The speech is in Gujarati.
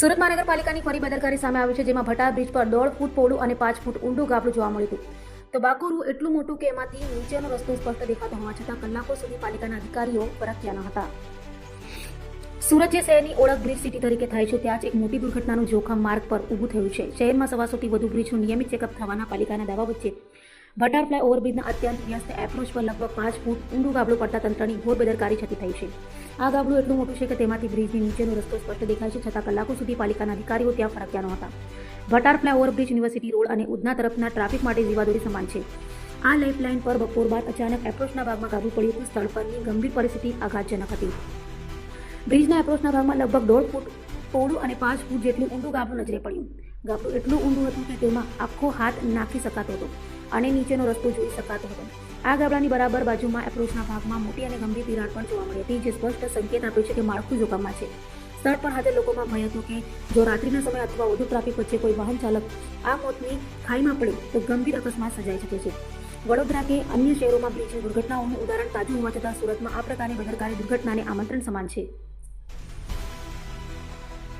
સુરત મહાનગરપાલિકાની ફરી બેદરકારી સામે આવી છે, જેમાં ભટાર બ્રિજ પર દોઢ ફૂટ પહોળું અને પાંચ ફૂટ ઊંડું ગાબડું જોવા મળ્યું હતું. તો બાકોરું એટલું મોટું કે એમાંથી નીચેનો રસ્તો સ્પષ્ટ દેખાતો હોવા છતાં કલાકો સુધી પાલિકાના અધિકારીઓ પરખ્યા ન હતા. સુરત જે શહેરની ઓળખ બ્રિજ સિટી તરીકે થાય છે, ત્યાં જ એક મોટી દુર્ઘટનાનું જોખમ માર્ગ પર ઊભું થયું છે. શહેરમાં સવાસોથી વધુ બ્રિજનું નિયમિત ચેકઅપ થવાના પાલિકાના દાવા વચ્ચે બટરફ્લાય ઓવરબ્રિજના અત્યંત વ્યસ્ત એપ્રોચ પર લગભગ પાંચ ફૂટ ઊંડું ગાબડું પડતા તંત્રની ઘોર બેદરકારી છતી થઈ છે. આ ગાબડું એટલું મોટું છે કે તેમાંથી બ્રિજની નીચેનો રસ્તો સ્પષ્ટ દેખાય છે, છતાં કલાકો સુધી પાલિકાના અધિકારીઓ ત્યાં ફરક્યા નહોતા બટરફ્લાય ઓવરબ્રિજ યુનિવર્સિટી રોડ અને ઉધના તરફના ટ્રાફિક માટે જીવાદોરી સમાન છે. આ લાઇફલાઇન પર બપોર બાદ અચાનક એપ્રોચના ભાગમાં ગાબડું પડ્યું હતું, સ્થળ પરની ગંભીર પરિસ્થિતિ આઘાતજનક હતી. બ્રિજના એપ્રોચના ભાગમાં લગભગ દોઢ ફૂટ પહોળું અને પાંચ ફૂટ જેટલું ઊંડું ગાબડું નજરે પડ્યું. ગાબડું એટલું ઊંડું હતું કે તેમાં આખો હાથ નાખી શકાતો હતો. અને નીચેનો રસ્તો જોઈ શકાતો હતો. આ ગાબડાની બરાબર બાજુમાં એપ્રોચના ભાગમાં મોટી અને ગંભીર તિરાડ પણ જોવા મળી હતી, જે સ્પષ્ટ સંકેત આપે છે કે માળખું જોખમમાં છે. સ્થળ પર હાજર લોકોમાં ભય હતો કે જો રાત્રિના સમય અથવા વધુ ટ્રાફિક વચ્ચે કોઈ વાહન ચાલક આ મોતની ખાઈમાં પડે, તો ગંભીર અકસ્માત સર્જાઈ શકે છે. વડોદરા કે અન્ય શહેરોમાં બ્રિજ દુર્ઘટનાઓનું ઉદાહરણ તાજું હોવા છતાં સુરતમાં આ પ્રકારની બેદરકારી દુર્ઘટનાને આમંત્રણ સમાન છે.